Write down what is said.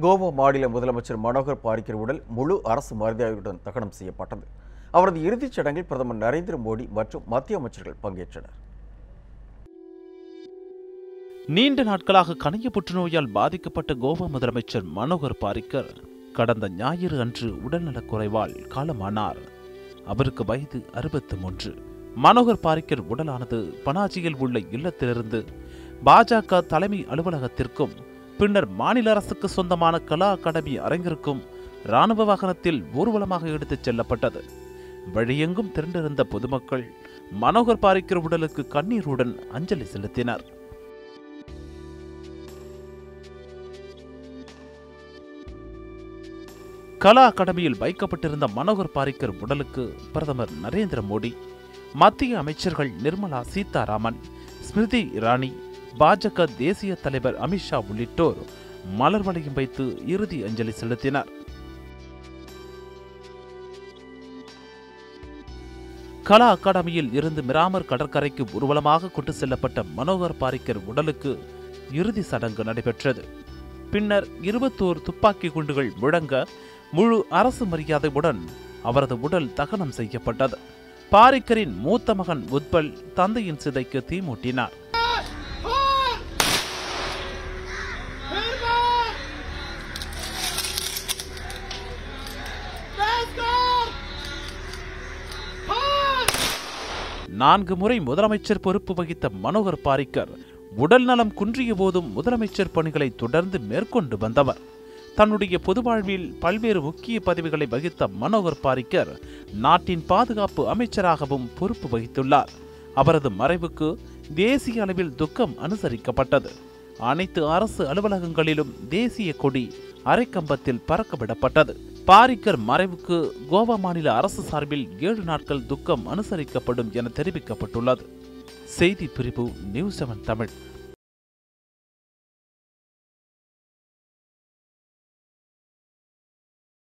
கோவா மாநில முதலமைச்சர் மனோகர் பாரிக்கர் உடல் முழு அரசு மரியாதையுடன் தகனம் செய்யப்பட்டது. அவரது இறுதிச் சடங்கில் பிரதமர் நரேந்திர மோடி மற்றும் மத்திய அமைச்சர்கள் பங்கேற்றனர். நீண்ட நாட்களாக கணைய புற்றுநோயால் பாதிக்கப்பட்ட கோவா முதலமைச்சர் மனோகர் பாரிக்கர் கடந்த ஞாயிறு அன்று உடல்நலக் குறைவால் காலமானார். அவருக்கு வயது அறுபத்து மூன்று மனோகர் பாரிக்கர் உடலானது பனாஜியில் உள்ள இல்லத்திலிருந்து பாஜக தலைமை அலுவலகத்திற்கும் பின்னர் மாநில அரசுக்கு சொந்தமான கலா அகாடமி அரங்கிற்கும் ராணுவ வாகனத்தில் ஊர்வலமாக எடுத்துச் செல்லப்பட்டது. வழியெங்கும் திரண்டிருந்த பொதுமக்கள் மனோகர் பாரிக்கர் உடலுக்கு கண்ணீருடன் அஞ்சலி செலுத்தினர். கலா அகாடமியில் வைக்கப்பட்டிருந்த மனோகர் பாரிக்கர் உடலுக்கு பிரதமர் நரேந்திர மோடி மத்திய அமைச்சர்கள் நிர்மலா சீதாராமன் ஸ்மிருதி இரானி பாஜக தேசிய தலைவர் அமித்ஷா உள்ளிட்டோர் மலர் வளையம் வைத்து இறுதி அஞ்சலி செலுத்தினர். கலா அகாடமியில் இருந்து மிராமர் கடற்கரைக்கு ஊர்வலமாக கொண்டு செல்லப்பட்ட மனோகர் பாரிக்கர் உடலுக்கு இறுதி சடங்கு நடைபெற்றது. பின்னர் இருபத்தோரு துப்பாக்கி குண்டுகள் முழங்க முழு அரசு மரியாதையுடன் அவரது உடல் தகனம் செய்யப்பட்டது. பாரிக்கரின் மூத்த மகன் உத்பல் தந்தையின் சிதைக்கு தீமூட்டினார். நான்கு முறை முதலமைச்சர் பொறுப்பு வகித்த மனோகர் பாரிக்கர் உடல் நலம் குன்றிய போதும் முதலமைச்சர் பணிகளை தொடர்ந்து மேற்கொண்டு வந்தவர். தன்னுடைய பொது வாழ்வில் பல்வேறு முக்கிய பதவிகளை வகித்த மனோகர் பாரிக்கர் நாட்டின் பாதுகாப்பு அமைச்சராகவும் பொறுப்பு வகித்துள்ளார். அவரது மறைவுக்கு தேசிய அளவில் துக்கம் அனுசரிக்கப்பட்டது. அனைத்து அரசு அலுவலகங்களிலும் தேசிய கொடி அரைக்கம்பத்தில் பறக்கவிடப்பட்டது. பாரிக்கர் மறைவுக்கு கோவா மாநில அரசு சார்பில் ஏழு நாட்கள் துக்கம் அனுசரிக்கப்படும் என தெரிவிக்கப்பட்டுள்ளது. செய்தி பிரிவு நியூஸ் செவன் தமிழ்.